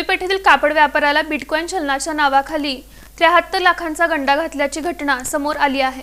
नवी पेठेतील कापड व्यापाराला बिटकॉईन चलनाच्या नावाखाली त्र्याहत्तर लाखांचा गंडा घातल्याची घटना समोर आली आहे.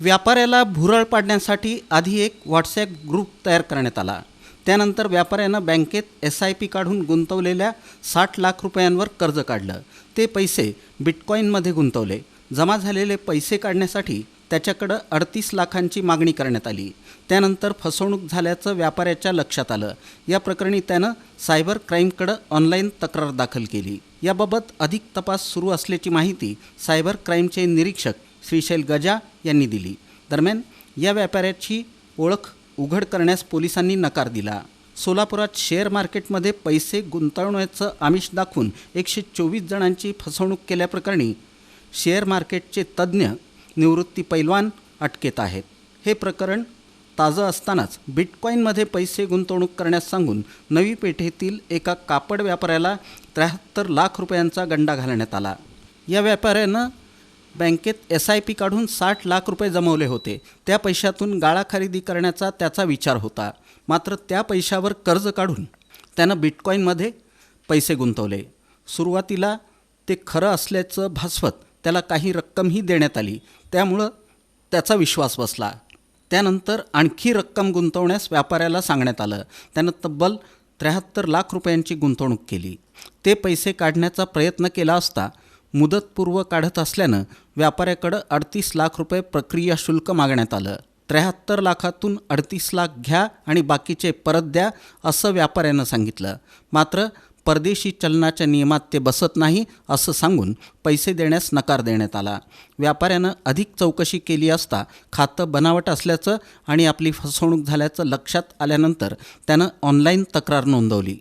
व्यापाऱ्याला भुरळ पाडण्यासाठी आधी एक व्हॉट्सॲप ग्रुप तयार करण्यात आला. त्यानंतर व्यापाऱ्यानं बँकेत एस आय पी काढून गुंतवलेल्या साठ लाख रुपयांवर कर्ज काढलं. ते पैसे बिटकॉईनमध्ये गुंतवले. जमा झालेले पैसे काढण्यासाठी त्याच्याकडं अडतीस लाखांची मागणी करण्यात आली. त्यानंतर फसवणूक झाल्याचं व्यापाऱ्याच्या लक्षात आलं. या प्रकरणी त्यानं सायबर क्राईमकडं ऑनलाईन तक्रार दाखल केली. याबाबत अधिक तपास सुरू असल्याची माहिती सायबर क्राईमचे निरीक्षक श्रीशैल गजा यांनी दिली. दरम्यान या व्यापाऱ्याची ओळख उघड करण्यास पोलिसांनी नकार दिला. सोलापुरात शेअर मार्केटमध्ये पैसे गुंतवण्याचं आमिष दाखवून एकशे चोवीस जणांची फसवणूक केल्याप्रकरणी शेअर मार्केटचे तज्ज्ञ निवृत्ती पैलवान अटकेत आहेत. हे प्रकरण ताजं असतानाच बिटकॉईनमध्ये पैसे गुंतवणूक करण्यास सांगून नवी पेठेतील एका कापड व्यापाऱ्याला त्र्याहत्तर लाख रुपयांचा गंडा घालण्यात आला. या व्यापाऱ्यानं बँकेत एस आय पी काढून साठ लाख रुपये जमवले होते. त्या पैशातून गाळा खरेदी करण्याचा त्याचा विचार होता. मात्र त्या पैशावर कर्ज काढून त्यानं बिटकॉईनमध्ये पैसे गुंतवले. सुरुवातीला ते खरं असल्याचं भासवत त्याला काही रक्कमही देण्यात आली. त्यामुळं त्याचा विश्वास बसला. त्यानंतर आणखी रक्कम गुंतवण्यास व्यापाऱ्याला सांगण्यात आलं. त्यानं तब्बल त्र्याहत्तर लाख रुपयांची गुंतवणूक केली. ते पैसे काढण्याचा प्रयत्न केला असता मुदतपूर्व काढत असल्यानं व्यापाऱ्याकडं अडतीस लाख रुपये प्रक्रिया शुल्क मागण्यात आलं. त्र्याहत्तर लाखातून अडतीस लाख घ्या आणि बाकीचे परत द्या असं व्यापाऱ्यानं सांगितलं. मात्र परदेशी चलनाच्या नियमात ते बसत नाही असं सांगून पैसे देण्यास नकार देण्यात आला. व्यापाऱ्यानं अधिक चौकशी केली असता खातं बनावट असल्याचं आणि आपली फसवणूक झाल्याचं लक्षात आल्यानंतर त्यानं ऑनलाईन तक्रार नोंदवली.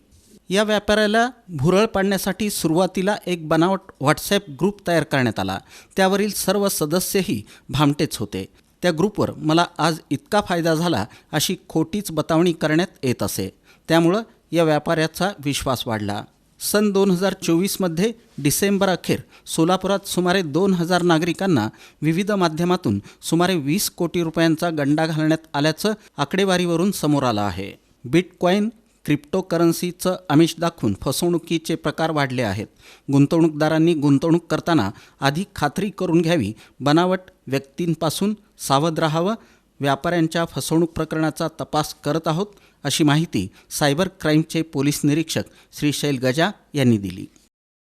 या व्यापाऱ्याला भुरळ पाडण्यासाठी सुरुवातीला एक बनावट व्हॉट्सॲप ग्रुप तयार करण्यात आला. त्यावरील सर्व सदस्यही भामटेच होते. त्या ग्रुपवर मला आज इतका फायदा झाला अशी खोटीच बतावणी करण्यात येत असे. त्यामुळं या व्यापाऱ्याचा विश्वास वाढला. सन दोन हजार चोवीसमध्ये डिसेंबर अखेर सोलापुरात सुमारे दोन हजार नागरिकांना विविध माध्यमातून सुमारे वीस कोटी रुपयांचा गंडा घालण्यात आल्याचं आकडेवारीवरून समोर आलं आहे. बिटकॉईन क्रिप्टोकरन्सीचं आमिष दाखवून फसवणुकीचे प्रकार वाढले आहेत. गुंतवणूकदारांनी गुंतवणूक करताना आधी खात्री करून घ्यावी बनावट व्यक्तींपासून सावध राहावं व्यापाऱ्यांच्या फसवणूक प्रकरणाचा तपास करत आहोत अशी माहिती सायबर क्राईमचे पोलीस निरीक्षक श्री शैल गजा यांनी दिली.